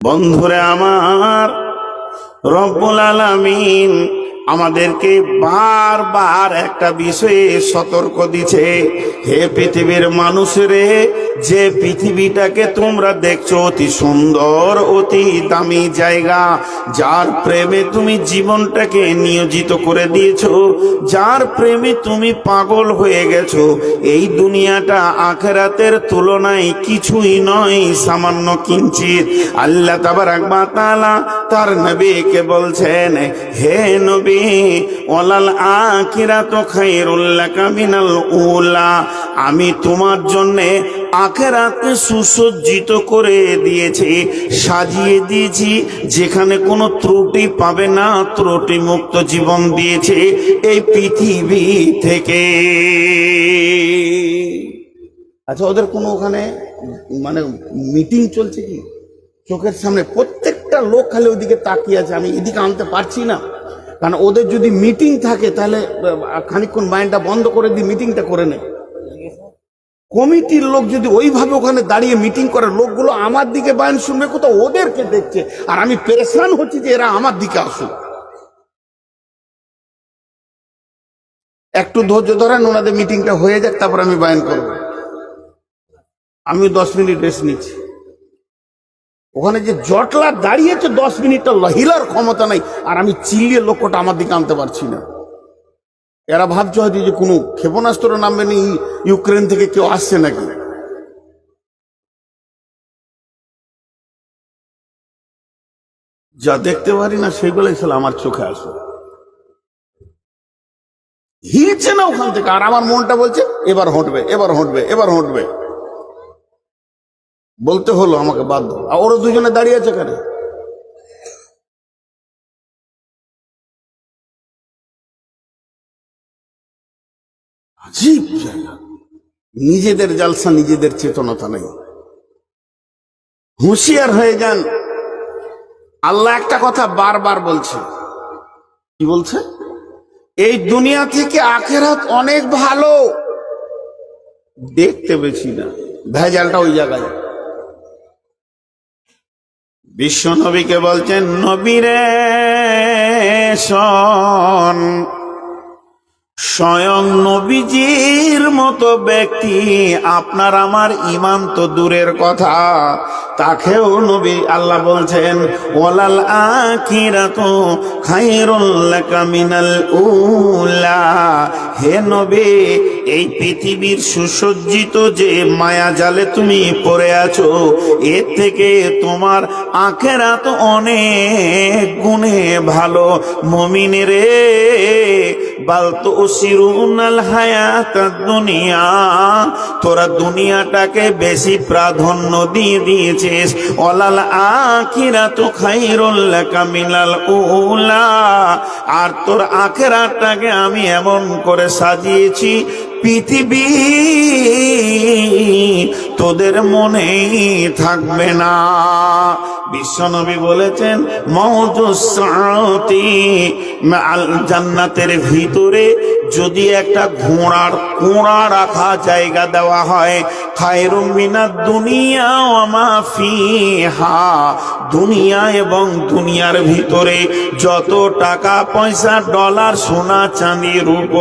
বন্ধুরে আমার রব্বুল আলামিন আমাদেরকে বারবার একটা বিষয়ে সতর্ক দিছে, হে পৃথিবীর মানুষরে, যে পৃথিবীটাকে তোমরা দেখছ অতি সুন্দর, অতি দামি জায়গা, যার প্রেমে তুমি জীবনটাকে নিয়োজিত করে দিয়েছ, যার প্রেমে তুমি পাগল হয়ে গেছো, এই দুনিয়াটা আখেরাতের তুলনায় কিছুই নয়, সামান্য কিঞ্চিত। আল্লাহ তাআলা তার নবীকে বলছেন, হে নবী আখিরাতু লাকা মিনাল উলা। আমি তোমার জন্য আখেরাতকে সুসজ্জিত করে দিয়েছি, সাজিয়ে দিয়েছি, যেখানে কোনো ত্রুটি পাবে না ত্রুটি মুক্ত জীবন দিয়েছে এই পৃথিবী থেকে। আচ্ছা ওদের কোনো ওখানে মানে মিটিং চলছে কি? চোখের সামনে প্রত্যেকটা লোক খালি ওইদিকে তাকিয়ে আছে, আমি এদিকে আনতে পারছি না। কারণ ওদের যদি মিটিং থাকে তাহলে আহ, খানিকক্ষণ মাইন্ডটা বন্ধ করে দিয়ে মিটিংটা করে নেয় কমিটির লোক যদি ওইভাবে ওখানে দাঁড়িয়ে মিটিং করে লোকগুলো আমার দিকে বায়ন শুনবে কোথাও ওদেরকে দেখছে। আর আমি পেরেশান হচ্ছি যে এরা আমার দিকে আসুক। একটু ধৈর্য ধরেন ওনাদের মিটিংটা হয়ে যাক তারপর আমি বায়ন করব। আমি দশ মিনিট রেস্ট নিচ্ছি। ওখানে যে জটলা দাঁড়িয়েছে দশ মিনিটটা হিলার ক্ষমতা নাই। আর আমি চিল্লিয়ে লক্ষ্যটা আমার দিকে আনতে পারছি না। এরা ভাবছে হয়তো যে কোনো ক্ষেপণাস্ত্র নামবে নি, ইউক্রেন থেকে কেউ আসছে নাকি? যা দেখতে পারি না, সেগুলোই ছিল আমার চোখে আসে। হিলছে না ওখান থেকে, আর আমার মনটা বলছে, এবার হটবে এবার হটবে এবার হটবে। বলতে হলো আমাকে বাধ্য আর ওরা দুজনে দাঁড়িয়ে আছে কেন নিজেদের জালসা, নিজেদের চেতনতা নেই। হুঁশিয়ার হয়ে যান। আল্লাহ একটা কথা বারবার বলছে। কি বলছে? এই দুনিয়া থেকে আখেরাত অনেক ভালো। দেখতে বেশি না। ভেজালটা ওই জায়গায়। বিশ্ব নবীকে বলছেন নবীরে সন স্বয়ং নবীজির মতো ব্যক্তি, আপনার আমার ইমান তো দূরের কথা। তাকেও নবী আল্লাহ বলছেন ওলাল আখিরাত খায়রুল লাকা উলা। হে নবী এই পৃথিবীর সুসজ্জিত যে মায়া জালে তুমি পড়ে আছো এর থেকে তোমার আখেরাত অনেক গুণে ভালো। মমিনেরে বালতো সিরুনাল হায়াত দুনিয়া, তোরা দুনিয়াটাকে বেশি প্রাধান্য দিয়ে দিয়েছিস। অলাল আখিরা তো খাইরুল লাকা মিনাল উলা, আর তোর আখেরাটাকে আমি এমন করে সাজিয়েছি পৃথিবী তোদের মনেই থাকবে না। বিশ্বনবী বলেছেন মৌজুসাতি জান্নাতের ভিতরে যদি একটা ঘোড়ার কোড়া রাখা জায়গা দেওয়া হয়, খায়রুম মিনাদ দুনিয়া ওয়া ফিহা। দুনিয়া এবং দুনিয়ার ভিতরে যত টাকা পয়সা ডলার সোনা চাঁদি রূপ,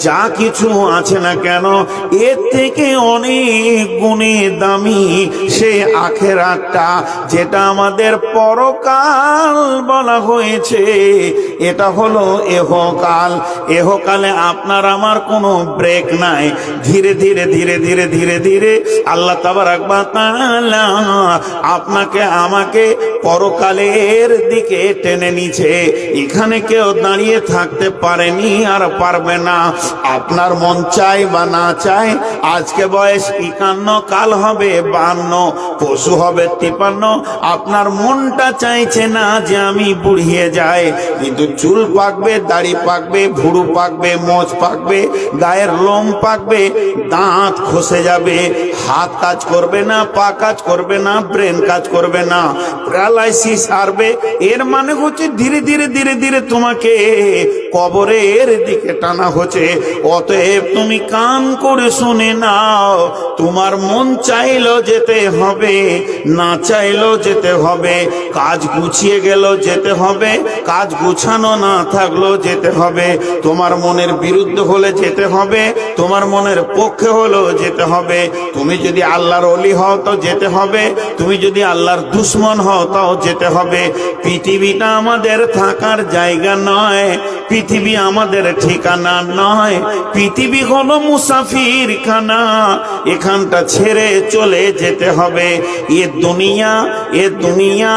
যা কিছু আছে না কেন, এর থেকে অনেক গুণে দামি সে আখের আখেরাতটা যেটা আমাদের পরকাল বলা হয়েছে। এটা হলো এহকাল। এহকালে আপনার আমার কোনো ব্রেক নাই। ধীরে ধীরে ধীরে ধীরে ধীরে ধীরে আল্লাহ তাবার আপনাকে আমাকে পরকালের দিকে টেনে নিছে এখানে কেউ দাঁড়িয়ে থাকতে পারেনি আর পারবে না। আপনার মন চাই বা না চায়, আজকে বয়স একান্ন, কাল হবে বান্ন, পশু হবে তিপান্ন আপনার মনটা চাইছে না যে আমি বুড়িয়ে যাই, কিন্তু চুল পাকবে, দাড়ি পাকবে, ভুরু পাকবে মোচ পাকবে, গায়ের লোম পাকবে, দাঁত খসে যাবে, হাত কাজ করবে না, পা কাজ করবে না, ব্রেন কাজ করবে না, প্যারালাইসিস আসবে এর মানে হচ্ছে ধীরে ধীরে ধীরে ধীরে তোমাকে কবরের দিকে টানা হচ্ছে। অতএব তুমি কান করে শুনে নাও, তোমার মন চাইলো যেতে হবে, না চাইলো যেতে হবে, কাজ গুছিয়ে গেল যেতে হবে, কাজ গুছানো না থাকল যেতে হবে, তোমার মনের বিরুদ্ধ হলে যেতে হবে, তোমার মনের পক্ষে হলেও যেতে হবে, তুমি যদি আল্লাহর অলি হও তো যেতে হবে, তুমি যদি আল্লাহর দুশ্মন হও তাও যেতে হবে, পৃথিবীটা আমাদের থাকার জায়গা নয় পৃথিবী আমাদের ঠিকানা নয়। পৃথিবী হলো মুসাফির খানা। এখানটা ছেড়ে চলে যেতে হবে। এ দুনিয়া এ দুনিয়া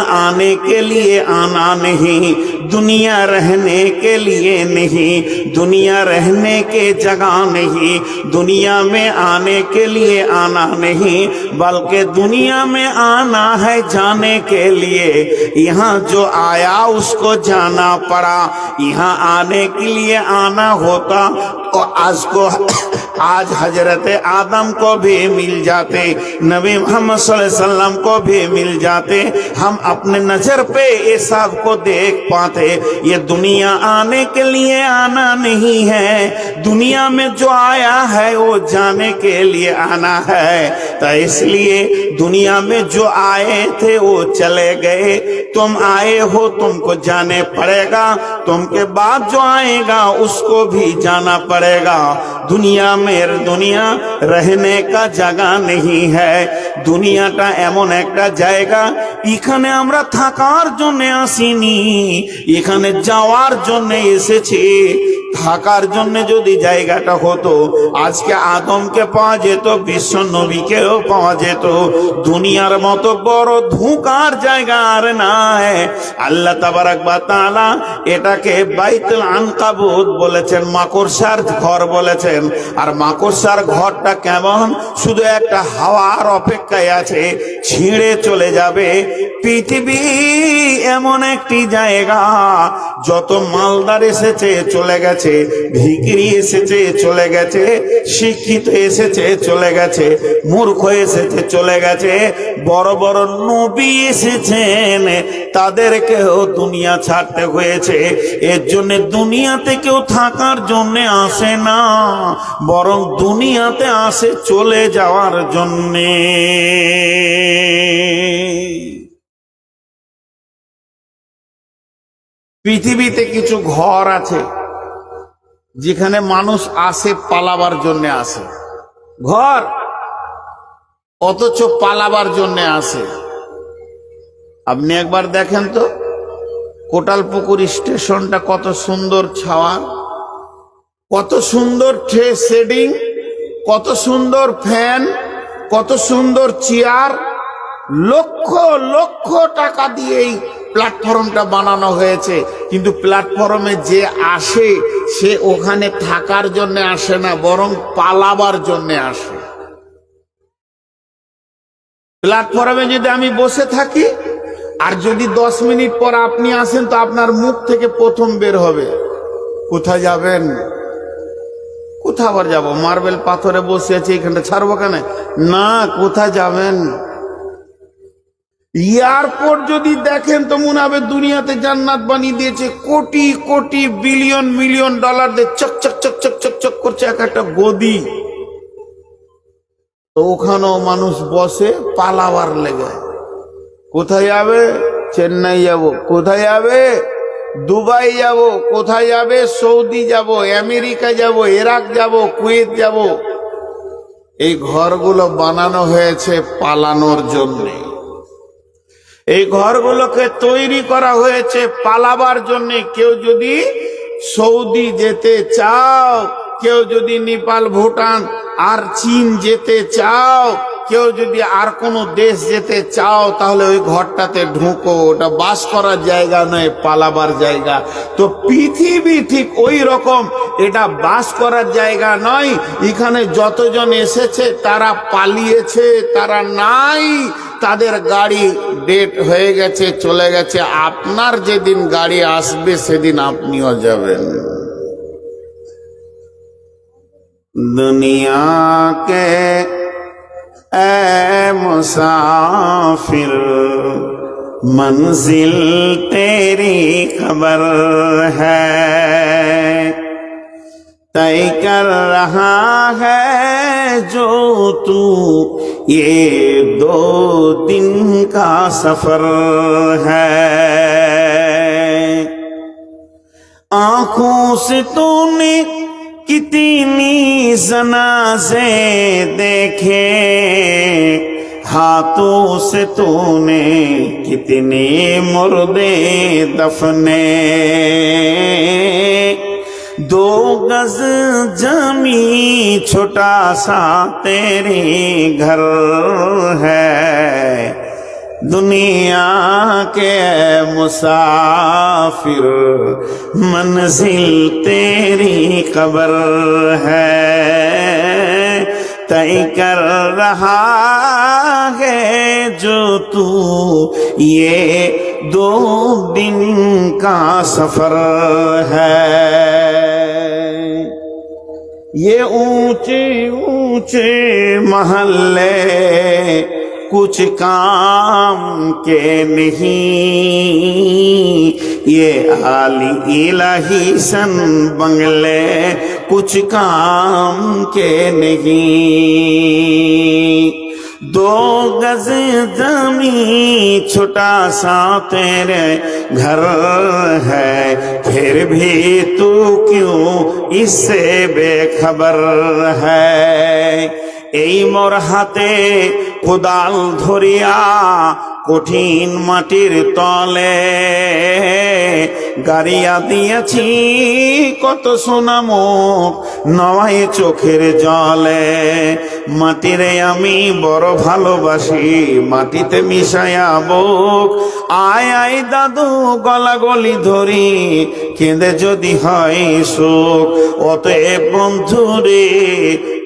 دنیا رہنے کے لیے نہیں، دنیا رہنے کے جگہ نہیں، دنیا میں آنے کے لیے آنا نہیں، بلکہ دنیا میں آنا ہے جانے کے لیے۔ یہاں جو آیا اس کو جانا پڑا۔ یہاں آنے کے لیے آنا ہوتا۔ اور آج کو آج حضرت آدم کو بھی مل جاتے، نبی محمد صلی اللہ علیہ وسلم کو بھی مل جاتے۔ ہم اپنے نظر پہ یہ سب کو دیکھ پاتے۔ یہ دنیا آنے کے لیے آنا نہیں ہے۔ دنیا میں جو آیا ہے، وہ جانے کے لیے آنا ہے۔ تو اس لیے دنیا میں جو آئے تھے، وہ چلے گئے۔ تم آئے ہو، تم کو جانے پڑے گا۔ تم کے بعد جو آئے گا، اس کو بھی جانا پڑے گا۔ دنیا میں নামের দুনিয়া রহনে কা জাগা নেই হ্যায়। দুনিয়াটা এমন একটা জায়গা, এখানে আমরা থাকার জন্য আসিনি, এখানে যাওয়ার জন্য এসেছে। থাকার জন্য যদি জায়গাটা হতো, আজকে আদমকে পাওয়া যেত, বিশ্ব নবীকেও পাওয়া যেত। দুনিয়ার মতো বড় ধোঁকার জায়গা আর নাই। আল্লাহ তাবারাক বা তাআলা এটাকে বাইতুল আনকাবুত বলেছেন, মাকড়সার ঘর বলেছেন। আর মাকড়সার ঘরটা কেমন? শুধু একটা হাওয়ার অপেক্ষায় আছে, ছিঁড়ে চলে যাবে। পৃথিবী এমন একটি জায়গা, যত মালদার এসেছে, চলে গেছে। ভিকিরি এসেছে, চলে গেছে, শিক্ষিত এসেছে, চলে গেছে, মূর্খ এসেছে, চলে গেছে, বড় বড় নবী এসেছেন, তাদেরকেও দুনিয়া ছাড়তে হয়েছে, এর জন্য দুনিয়াতে কেউ থাকার জন্য আসে না, বরং দুনিয়াতে আসে চলে যাওয়ার জন্যে। পৃথিবীতে কিছু ঘর আছে যেখানে মানুষ আসে পালাবার জন্য আসে। ঘর অথচ পালাবার জন্য আসে। আপনি একবার দেখেন তো, কোটালপুকুর স্টেশনটা কত সুন্দর ছাওয়া, কত সুন্দর ট্রে শেডিং, কত সুন্দর ফ্যান, কত সুন্দর চেয়ার, লক্ষ লক্ষ টাকা দিয়ে এই প্ল্যাটফর্মটা বানানো হয়েছে। কিন্তু প্ল্যাটফর্মে যে আসে, সে ওখানে থাকার জন্য আসে না, বরং পালাবার জন্য আসে। প্ল্যাটফর্মে যদি আমি বসে থাকি, আর যদি দশ মিনিট পর আপনি আসেন, তো আপনার মুখ থেকে প্রথম বের হবে। কোথায় যাবেন? কোথা আবার যাব? মার্বেল পাথরে বসে আছে, এখানটা ছাড়বো কেন? না, কোথায় যাবেন? এয়ারপোর্ট যদি দেখেন তো মনে হবে দুনিয়াতে জান্নাত বানিয়ে দিয়েছে। Crore crore billion, million dollar দিয়ে চক চক চক চক চক চক করছে এক একটা গদি। তো ওখানেও মানুষ বসে পালাবার লেগে। কোথায় যাবে? চেন্নাই যাব। কোথায় যাবে? দুবাই যাব। কোথায় যাবে? সৌদি যাব। আমেরিকা যাব। ইরাক যাব। কুয়েত যাব। এই ঘরগুলো বানানো হয়েছে পালানোর জন্যে। এই ঘরগুলোকে তৈরি করা হয়েছে পালাবার জন্য। কেউ যদি সৌদি যেতে চাও, কেউ যদি নেপাল, ভুটান আর চীন যেতে চাও, কেউ যদি আর কোনো দেশ যেতে চাও, তাহলে ওই ঘরটাতে ঢুকো। ওটা বাস করার জায়গা নয়, পালাবার জায়গা। তো পৃথিবী ঠিক ওই রকম, এটা বাস করার জায়গা নয়। এখানে যতজন এসেছে, তারা পালিয়েছে, তারা নাই। তাদের গাড়ি ডেট হয়ে গেছে চলে গেছে আপনার যেদিন গাড়ি আসবে সেদিন আপনিও যাবেন दुनिया के ए मुसाफिर मंजिल तेरी खबर है तय कर रहा है जो तू ये दो दिन का सफर है आंखों से तूने कितनी जनाजे देखे हाथों से तूने कितने मुर्दे दफने دو گز جمی چھوٹا سا تیرے گھر ہے۔ دنیا کے مسافر منزل تیری قبر ہے۔ طے کر رہا ہے جو تو یہ دو دن کا سفر ہے۔ یہ اونچے اونچے محلے کچھ کام کے نہیں۔ یہ عالی الہی سن بنگلے کچھ کام کے نہیں۔ دو گز دمی چھٹا سا تیرے گھر ہے، پھر بھی تو کیوں اس سے بے خبر ہے؟ ای مرحتے কোদাল ধরিয়া কঠিন মাটির তলে গাড়িয়া দিয়েছি, কত সোনামুখ নয় চোখের জলে। মাটিরে আমি বড় ভালোবাসি, মাটিতে মিশায়া বুক। আয় আয় দাদু গলা গলি ধরি, কেঁদে যদি হয় সুখ। অতএব বন্ধুরে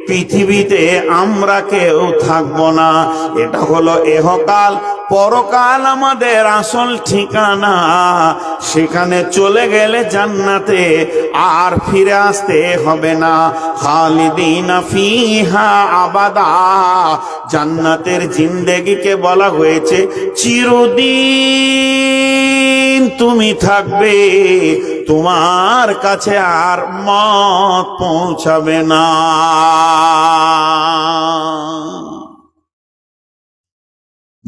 পৃথিবীতে আমরা কেউ থাকব না। এটা হলো এহকাল। পরকাল আমাদের আসল ঠিকানা। সেখানে চলে গেলে জান্নাতে আর ফিরে আসতে হবে না। খালিদিন ফিহা আবাদা। জান্নাতের জিন্দেগিকে বলা হয়েছে, চিরদিন তুমি থাকবে। তোমার কাছে আর মত পৌঁছাবে না।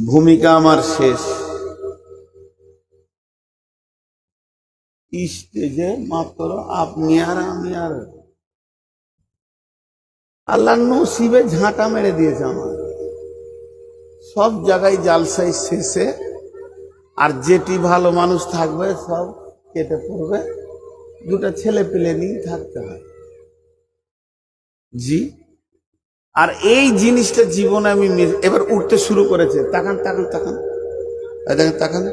ভূমিকা আমার শেষ। স্টেজে মাত্র আপনি আর আমি আর আল্লাহ নসিবে ঝাঁটা মেরে দিয়েছে আমার। সব জায়গায় জালসাই শেষে আর যেটি ভালো মানুষ থাকবে সব কেটে পড়বে। দুটো ছেলে পেলে নিয়ে থাকতে হয়। জি। আর এই জিনিসটা জীবনে আমি এবার উঠতে শুরু করেছে। তাকান তাকান তাকান। দেখেন, তাকান।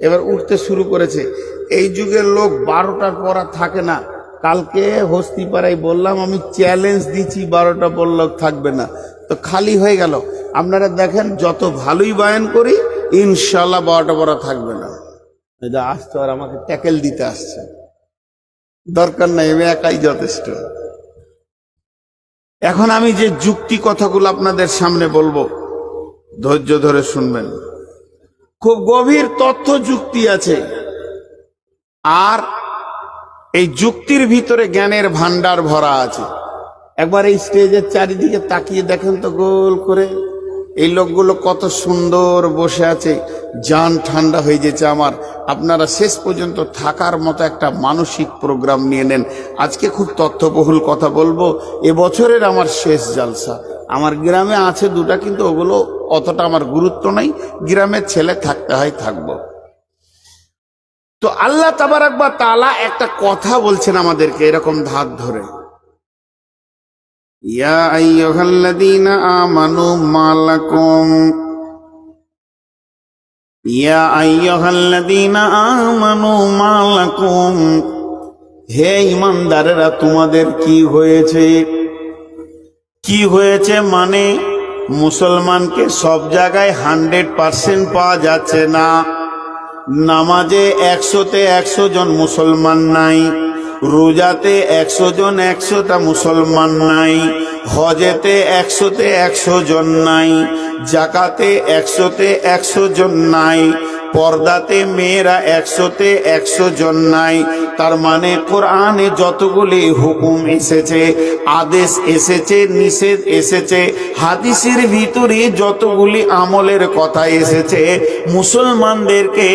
এবার উঠতে শুরু করেছে। এই যুগের লোক বারোটার পর আর থাকে না। কালকে হস্তিপাড়ায় বললাম, আমি চ্যালেঞ্জ দিচ্ছি, বারোটা পর লোক থাকবে না। তো খালি হয়ে গেল। আপনারা দেখেন, যত ভালোই বায়ন করি, ইনশাল্লাহ বারোটা পর থাকবে না। এই যে আসছে আর আমাকে ট্যাকেল দিতে আসছে। দরকার নাই, আমি একাই যথেষ্ট। এখন আমি যে যুক্তি কথাগুলো আপনাদের সামনে বলব, ধৈর্য ধরে শুনবেন। খুব গভীর তথ্য যুক্তি আছে। আর এই যুক্তির ভিতরে জ্ঞানের ভান্ডার ভরা আছে। একবার এই স্টেজের চারিদিকে তাকিয়ে দেখেন তো গোল করে। এই লোকগুলো কত সুন্দর বসে আছে। জান ঠান্ডা হয়ে যেছে আমার। আপনারা শেষ পর্যন্ত থাকার মতো একটা মানসিক প্রোগ্রাম নিয়ে নেন। আজকে খুব তথ্যবহুল কথা বলব। এবছরের আমার শেষ জালসা। আমার গ্রামে আছে দুটা, কিন্তু ওগুলো অতটা আমার গুরুত্ব নাই। গ্রামের ছেলে থাকতে হয়, থাকব। তো আল্লাহ তাবারাক বা তালা একটা কথা বলছেন আমাদেরকে এরকম ধার ধরে। ইয়া আইয়ুহাল্লাযীনা আমানু মালাকুম ইয়া হে ইমানদারেরা, তোমাদের কি হয়েছে? কি হয়েছে মানে মুসলমানকে সব জায়গায় হান্ড্রেড পার্সেন্ট পাওয়া যাচ্ছে না। নামাজে একশোতে একশো জন মুসলমান নাই, রোজাতে একশো জন একশোটা মুসলমান নাই। হজেতে একশোতে একশো জন নাই, জাকাতে একশোতে একশো জন নাই, পর্দাতে মেয়েরা একশোতে একশো জন নাই। তার মানে কোরআনে যতগুলি হুকুম এসেছে, আদেশ এসেছে, নিষেধ এসেছে, হাদিসের ভিতরে যতগুলি আমলের কথা এসেছে, মুসলমানদেরকে